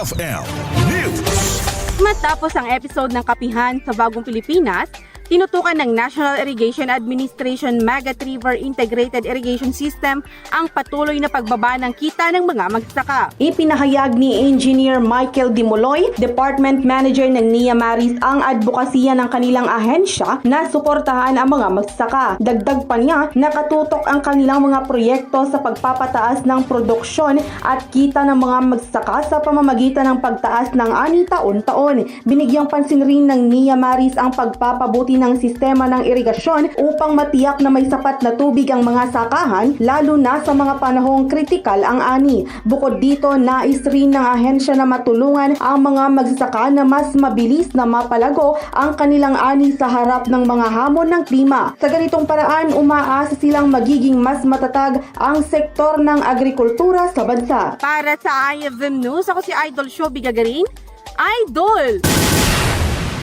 FL News. Matapos ang episode ng Kapihan sa Bagong Pilipinas, tinutukan ng National Irrigation Administration Magat River Integrated Irrigation System ang patuloy na pagbaba ng kita ng mga magsaka. Ipinahayag ni Engineer Michael Dimoloy, Department Manager ng NIA Maris ang advokasya ng kanilang ahensya na suportahan ang mga magsaka. Dagdag pa niya, nakatutok ang kanilang mga proyekto sa pagpapataas ng produksyon at kita ng mga magsaka sa pamamagitan ng pagtaas ng ani taon-taon. Binigyang pansin rin ng NIA Maris ang pagpapabuti ng sistema ng irigasyon upang matiyak na may sapat na tubig ang mga sakahan lalo na sa mga panahong kritikal ang ani. Bukod dito, nais rin ng ahensya na matulungan ang mga magsasaka na mas mabilis na mapalago ang kanilang ani sa harap ng mga hamon ng klima. Sa ganitong paraan, umaasa silang magiging mas matatag ang sektor ng agrikultura sa bansa. Para sa IFM News, ako si Idol Show Bigagarin. Idol!